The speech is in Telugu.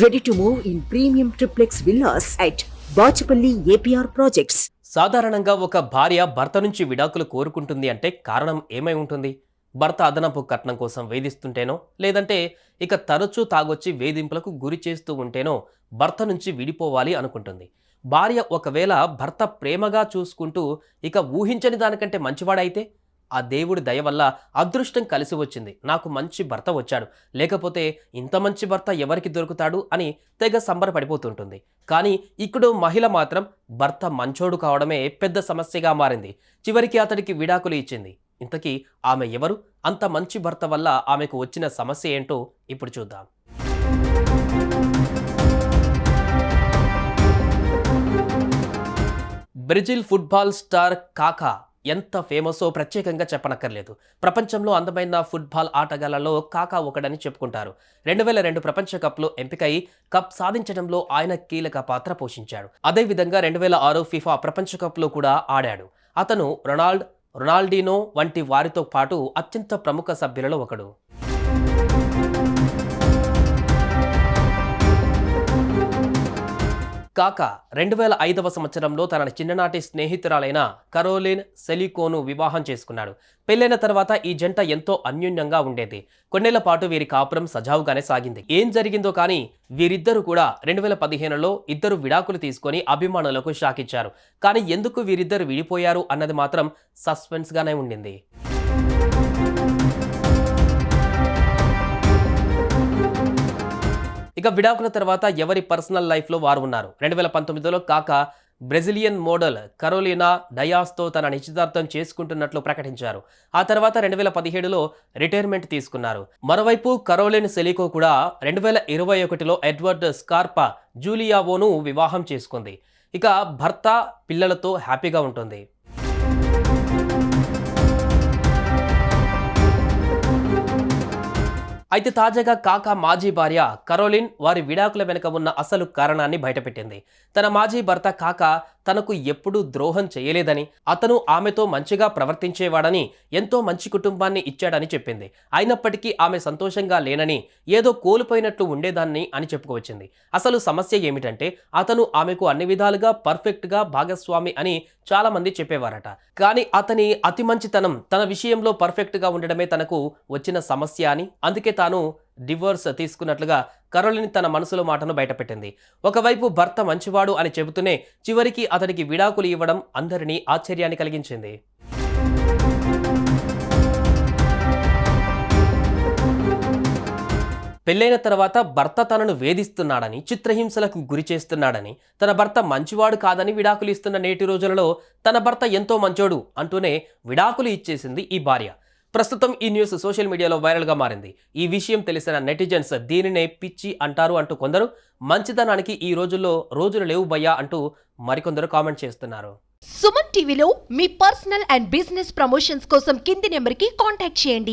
Ready to move in premium triplex villas at Bachupally APR projects సాధారణంగా ఒక భార్య భర్త నుంచి విడాకులు కోరుకుంటుంది అంటే కారణం ఏమై ఉంటుంది? భర్త అదనపు కట్నం కోసం వేధిస్తుంటేనో లేదంటే ఇక తరచూ తాగొచ్చి వేధింపులకు గురి చేస్తూ ఉంటేనో భర్త నుంచి విడిపోవాలి అనుకుంటుంది. భార్య ఒకవేళ భర్త ప్రేమగా చూసుకుంటూ ఇక ఊహించని దానికంటే మంచివాడైతే? ఆ దేవుడి దయ వల్ల అదృష్టం కలిసి వచ్చింది. నాకు మంచి భర్త వచ్చాడు. లేకపోతే ఇంత మంచి భర్త ఎవరికి దొరుకుతాడు అని తెగ సంబరపడిపోతుంటుంది. కానీ ఇక్కడ మహిళ మాత్రం భర్త మంచోడు కావడమే పెద్ద సమస్యగా మారింది. చివరికి అతడికి విడాకులు ఇచ్చింది. ఇంతకీ ఆమె ఎవరు? అంత మంచి భర్త వల్ల ఆమెకు వచ్చిన సమస్య ఏంటో ఇప్పుడు చూద్దాం. బ్రెజిల్ ఫుట్బాల్ స్టార్ కాకా ఎంత ఫేమసో ప్రత్యేకంగా చెప్పనక్కర్లేదు. ప్రపంచంలో అందమైన ఫుట్బాల్ ఆటగాళ్ళలో కాకా ఒకడని చెప్పుకుంటారు. రెండు వేల రెండు ప్రపంచ కప్లో ఎంపికై కప్ సాధించడంలో ఆయన కీలక పాత్ర పోషించాడు. అదేవిధంగా రెండు వేల ఆరు ఫిఫా ప్రపంచ కప్లో కూడా ఆడాడు. అతను రొనాల్డ్ రొనాల్డినో వంటి వారితో పాటు అత్యంత ప్రముఖ సభ్యులలో ఒకడు. కాక రెండు వేల ఐదవ సంవత్సరంలో తన చిన్ననాటి స్నేహితురాలైన కరోలిన్ సెలికోను వివాహం చేసుకున్నాడు. పెళ్ళైన తర్వాత ఈ జంట ఎంతో అన్యోన్యంగా ఉండేది. కొన్నేళ్ళ పాటు వీరి కాపురం సజావుగానే సాగింది. ఏం జరిగిందో కానీ వీరిద్దరూ కూడా రెండు వేల పదిహేనులో ఇద్దరు విడాకులు తీసుకొని అభిమానులకు షాకిచ్చారు. కానీ ఎందుకు వీరిద్దరు విడిపోయారు అన్నది మాత్రం సస్పెన్స్గానే ఉండింది. ఇక విడాకుల తర్వాత ఎవరి పర్సనల్ లైఫ్లో వారు ఉన్నారు? రెండు వేల పంతొమ్మిదిలో కాక బ్రెజిలియన్ మోడల్ కరోలినా డయాస్తో తన నిశ్చితార్థం చేసుకుంటున్నట్లు ప్రకటించారు. ఆ తర్వాత రెండు వేల పదిహేడులో రిటైర్మెంట్ తీసుకున్నారు. మరోవైపు కరోలిన్ సెలికో కూడా రెండు వేల ఇరవై ఒకటిలో ఎడ్వర్డ్ స్కార్పా జూలియావోను వివాహం చేసుకుంది. ఇక భర్త పిల్లలతో హ్యాపీగా ఉంటుంది. అయితే తాజాగా కాకా మాజీ భార్య కరోలిన్ వారి విడాకుల వెనుక ఉన్న అసలు కారణాన్ని బయటపెట్టింది. తన మాజీ భర్త కాకా తనకు ఎప్పుడూ ద్రోహం చేయలేదని అతను ఆమెతో మంచిగా ప్రవర్తించేవాడని ఎంతో మంచి కుటుంబాన్ని ఇచ్చాడని చెప్పింది. అయినప్పటికీ ఆమె సంతోషంగా లేనని ఏదో కోల్పోయినట్లు ఉండేదాన్ని అని చెప్పుకోవచ్చింది. అసలు సమస్య ఏమిటంటే అతను ఆమెకు అన్ని విధాలుగా పర్ఫెక్ట్గా భాగస్వామి అని చాలామంది చెప్పేవారట. కానీ అతని అతి మంచితనం తన విషయంలో పర్ఫెక్ట్గా ఉండడమే తనకు వచ్చిన సమస్య అని అందుకే తాను డివోర్స్ తీసుకున్నట్లుగా కరోలిన్ తన మనసులో మాటను బయటపెట్టింది. ఒకవైపు భర్త మంచివాడు అని చెబుతూనే చివరికి అతడికి విడాకులు ఇవ్వడం అందరినీ ఆశ్చర్యాన్ని కలిగించింది. పెళ్ళైన తర్వాత భర్త తనను వేధిస్తున్నాడని చిత్రహింసలకు గురి చేస్తున్నాడని తన భర్త మంచివాడు కాదని విడాకులు ఇస్తున్న నేటి రోజులలో తన భర్త ఎంతో మంచోడు అంటూనే విడాకులు ఇచ్చేసింది ఈ భార్య. ప్రస్తుతం ఈ న్యూస్ సోషల్ మీడియాలో వైరల్గా మారింది. ఈ విషయం తెలిసిన నెటిజన్స్ దీనినే పిచ్చి అంటారు అంటూ కొందరు మంచితనానికి ఈ రోజుల్లో రోజులు లేవు భయ్యా అంటూ మరికొందరు కామెంట్ చేస్తున్నారు. సుమన్ టీవీలో మీ పర్సనల్ అండ్ బిజినెస్ ప్రమోషన్స్ కోసం కింది నెంబర్కి కాంటాక్ట్ చేయండి.